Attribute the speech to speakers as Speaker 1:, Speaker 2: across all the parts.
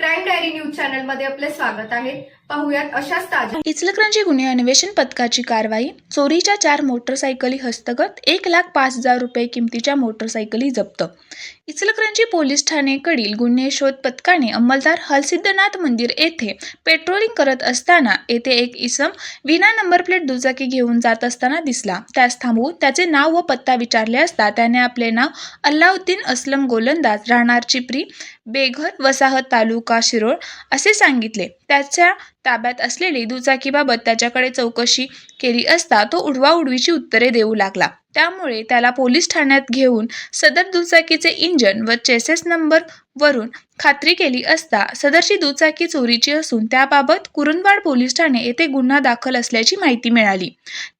Speaker 1: Crime diary news चॅनलमध्ये आपले स्वागत आहे. पाहुयात अशाच ताज्या
Speaker 2: इचलकरंजी गुन्हे अन्वेषण पथकाची कारवाई चोरीच्या चार मोटरसायकली हस्तगत एक लाख पाच हजार रुपये किमतीच्या मोटरसायकली जप्त. इचलकरंजी पोलीस ठाणेकडील गुन्हे शोध पथकाने अंमलदार हलसिद्धनाथ मंदिर येथे पेट्रोलिंग करत असताना येथे एक इसम विना नंबर प्लेट दुचाकी घेऊन जात असताना दिसला. त्यास थांबवून त्याचे नाव व पत्ता विचारले असता त्याने आपले नाव अल्लाउद्दीन असलम गोलंदाज राहणार चिपरी बेघर वसाहत तालुका शिरोळ असे सांगितले. त्याच्या ताब्यात असलेली दुचाकीबाबत त्याच्याकडे चौकशी केली असता तो उडवाउडवीची उत्तरे देऊ लागला. त्यामुळे त्याला पोलीस ठाण्यात घेऊन सदर दुचाकीचे इंजन व चेसेस नंबर वरून खात्री केली असता सदरची दुचाकी चोरीची असून त्याबाबत कुरुंदवाड पोलीस ठाणे येथे गुन्हा दाखल असल्याची माहिती मिळाली.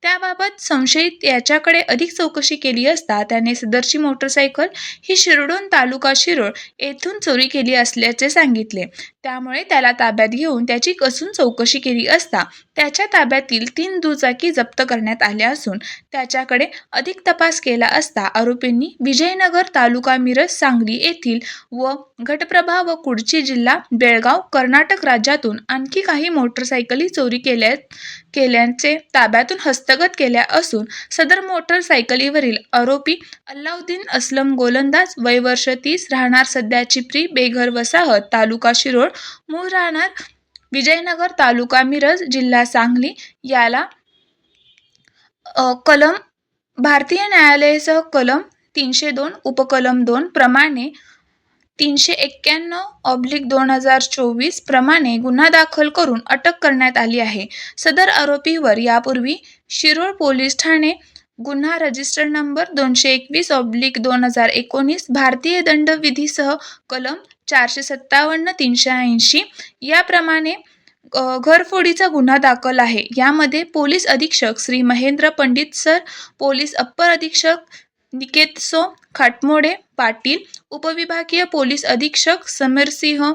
Speaker 2: त्याबाबत संशयित याच्याकडे अधिक चौकशी केली असता त्याने सदरची मोटरसायकल ही शिरडोन तालुका शिरोळ येथून चोरी केली असल्याचे सांगितले. त्यामुळे त्याला ताब्यात घेऊन त्याची कसून चौकशी केली असता त्याच्या ताब्यातील तीन दुचाकी जप्त करण्यात आल्या असून त्याच्याकडे अधिक तपास केला असता आरोपींनी विजयनगर तालुका मिरज सांगली येथील व घटप्रभा व कुडची जिल्हा बेळगाव कर्नाटक राज्यातून आणखी काही मोटरसायकली चोरी केल्या केल्याचे ताब्यातून हस्तगत केल्या असून सदर मोटरसायकलीवरील आरोपी अल्लाउद्दीन असलम गोलंदाज वय वर्ष तीस राहणार सध्या प्री बेघर वसाहत तालुका शिरोळ मूळ राहणार विजयनगर तालुका मिरज जिल्हा सांगली. याला कलम भारतीय न्यायालयासह कलम तीनशे दोन उपकलम दोन प्रमाणे तीनशे एक्क्याण्णव ऑब्लिक दोन हजार चोवीस प्रमाणे गुन्हा दाखल करून अटक करण्यात आली आहे. सदर आरोपीवर यापूर्वी शिरोळ पोलीस ठाणे गुन्हा रजिस्टर नंबर दोनशे एकवीस ऑब्लिक दोन हजार एकोणीस भारतीय दंडविधीसह कलम चारशे सत्तावन्न तीनशे ऐंशी याप्रमाणे घरफोडीचा गुन्हा दाखल आहे. यामध्ये पोलीस अधीक्षक Shri Mahendra Pandit sir police upper अधीक्षक निकेतसो खाटमोडे पाटील उपविभागीय पोलीस अधीक्षक समीरसिंह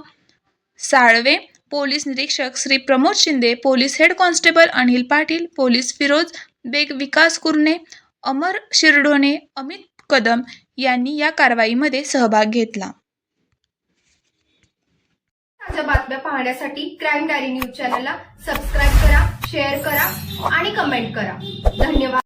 Speaker 2: साळवे पोलीस निरीक्षक Shri Pramod Shinde police head constable Anil Patil police Firoz Baig Vikas Kurne Amar Shirdhone Amit Kadam यांनी या कारवाईमध्ये सहभाग घेतला.
Speaker 1: ताज्या बातम्या पाहण्यासाठी क्राईम डायरी न्यूज चॅनलला सबस्क्राईब करा शेअर करा आणि कमेंट करा. धन्यवाद.